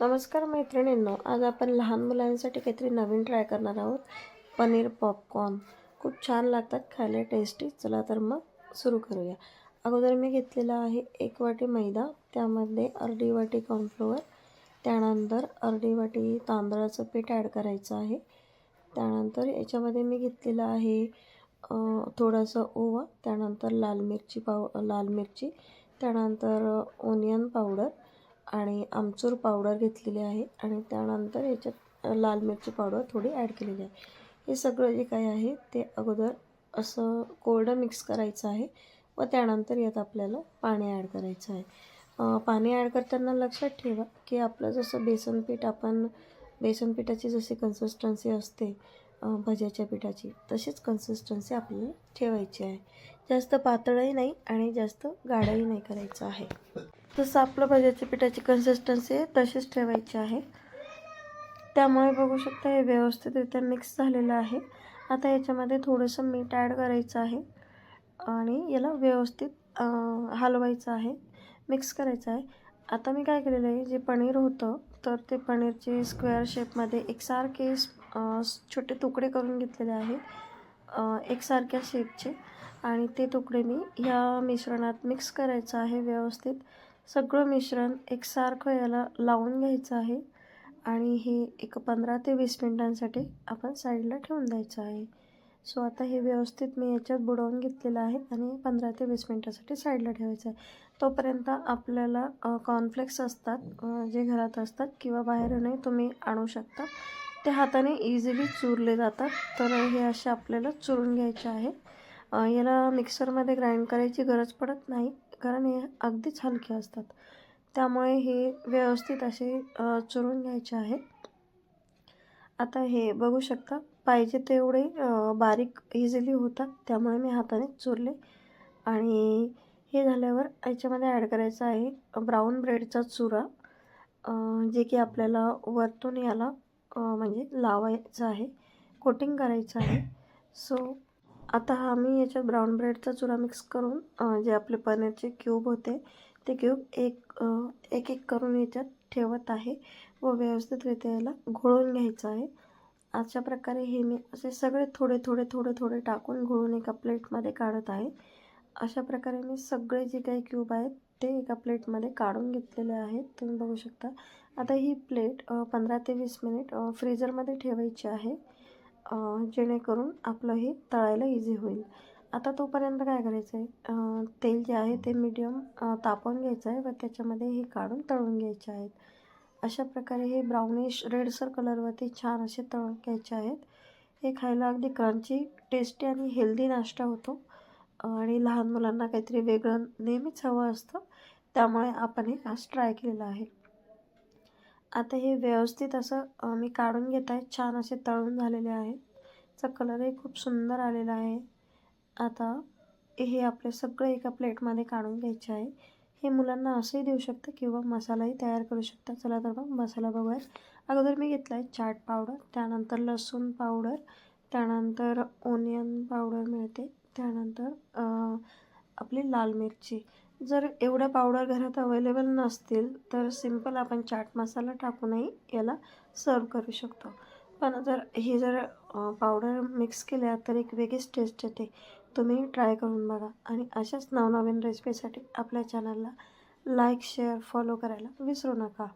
नमस्कार मैत्रिणींनो आज आपण लहान मुलांसाठी काहीतरी नवीन ट्राय करणार आहोत. पनीर पॉपकॉर्न खूप छान लागतात खायला टेस्टी चला तर मग सुरू करूया. अगोदर मी घेतलेला आहे एक वाटी मैदा त्यामध्ये अर्धी वाटी कॉर्नफ्लोअर त्यानंतर अर्धी वाटी तांदळाचं पीठ ॲड करायचं आहे. त्यानंतर याच्यामध्ये मी घेतलेलं आहे थोडंसं ओवा त्यानंतर लाल मिरची पाव लाल मिरची त्यानंतर ओनियन पावडर आणि आमचूर पावडर घेतलेली आहे आणि त्यानंतर याच्यात लाल मिरची पावडर थोडी ॲड केलेली आहे. हे सगळं जे काही आहे ते अगोदर असं कोरडं मिक्स करायचं आहे व त्यानंतर यात आपल्याला पाणी ॲड करायचं आहे. पाणी ॲड करताना लक्षात ठेवा की आपलं जसं बेसन पीठ आपण बेसन पिठाची जशी कन्सिस्टन्सी असते भज्याच्या पिठाची तशीच कन्सिस्टन्सी आपल्याला ठेवायची आहे. जास्त पातळही नाही आणि जास्त गाढही नाही करायचं आहे. जसं आपलं भाज्याच्या पिठाची कन्सिस्टन्सी आहे तशीच ठेवायची आहे. त्यामुळे बघू शकता हे व्यवस्थितरित्या मिक्स झालेलं आहे. आता याच्यामध्ये थोडंसं मीठ ॲड करायचं आहे आणि याला व्यवस्थित हलवायचं आहे मिक्स करायचं आहे. आता मी काय केलेलं आहे जे पनीर होतं तर ते पनीरचे स्क्वेअर शेपमध्ये एकसारखे छोटे तुकडे करून घेतलेले आहे. एकसारख्या शेपचे आणि ते तुकडे मी ह्या मिश्रणात मिक्स करायचं आहे व्यवस्थित. सगळं मिश्रण एकसारखं याला लावून घ्यायचं आहे आणि हे एक पंधरा ते वीस मिनटांसाठी आपण साईडला ठेवून द्यायचं आहे. सो आता हे व्यवस्थित मी याच्यात बुडवून घेतलेलं आहे आणि पंधरा ते वीस मिनटासाठी साईडला ठेवायचं आहे. तोपर्यंत आपल्याला कॉर्नफ्लेक्स असतात जे घरात असतात किंवा बाहेरूनही तुम्ही आणू शकता ते हाताने इझिली चुरले जातात. तर हे असे आपल्याला चुरून घ्यायचे आहे. याला मिक्सरमध्ये ग्राइंड करायची गरज पडत नाही. कारण हे अगदीच हलके असतात. त्यामुळे हे व्यवस्थित असे चुरून घ्यायचे आहे. आता हे बघू शकता पाहिजे तेवढे बारीक इझिली होतात. त्यामुळे मी हाताने चुरले. आणि हे झाल्यावर याच्यामध्ये ॲड करायचं आहे ब्राऊन ब्रेडचा चुरा. जे की आपल्याला वरतून याला म्हणजे लावायचं आहे. कोटिंग करायचं आहे. सो आता हा मी याच्यात ब्राऊन ब्रेडचा चुरा मिक्स करून जे आपले पनीरचे क्यूब होते ते क्यूब एक एक एक करून याच्यात ठेवत आहे. व व्यवस्थितरित्या याला घोळून घ्यायचं आहे. अशा प्रकारे हे मी असे सगळे थोडे थोडे थोडे थोडे टाकून घोळून एका प्लेटमध्ये काढत आहे. अशा प्रकारे मी सगळे जे काही क्यूब आहेत ते एका प्लेटमध्ये काढून घेतलेले आहेत. तुम्ही बघू शकता. आता ही प्लेट पंधरा ते वीस मिनिट फ्रीजरमध्ये ठेवायची आहे. जेणेकरून आपलं हे तळायला इझी होईल. आता तोपर्यंत काय करायचं आहे तेल जे आहे ते मीडियम तापवून घ्यायचं आहे व त्याच्यामध्ये हे काढून तळून घ्यायचे आहेत. अशा प्रकारे हे ब्राउनिश रेडसर कलरवरती छान असे तळून घ्यायचे आहेत. हे खायला अगदी क्रंची टेस्टी आणि हेल्दी नाश्ता होतो. आणि लहान मुलांना काहीतरी वेगळं नेहमीच हवं असतं. त्यामुळे आपण हे आज ट्राय केलेलं आहे. आता हे व्यवस्थित असं मी काढून घेत आहे. छान असे तळून झालेले आहेत. चा कलरही खूप सुंदर आलेला आहे. आता हे आपले सगळे एका प्लेटमध्ये काढून घ्यायचे आहे. हे मुलांना असंही देऊ शकतं किंवा मसालाही तयार करू शकता. चला तर मग मसाला बघूया. अगोदर मी घेतला आहे चाट पावडर त्यानंतर लसूण पावडर त्यानंतर ओनियन पावडर मिळते त्यानंतर आपली लाल मिरची. जर एवढ्या पावडर घरात अवेलेबल नसतील तर सिंपल आपण चाट मसाला टाकूनही याला सर्व करू शकतो. पण जर हे जर पावडर मिक्स केल्या तर एक वेगळीच टेस्ट येते. तुम्ही ट्राय करून बघा. आणि अशाच नवनवीन रेसिपीसाठी आपल्या चॅनलला लाईक शेअर फॉलो करायला विसरू नका.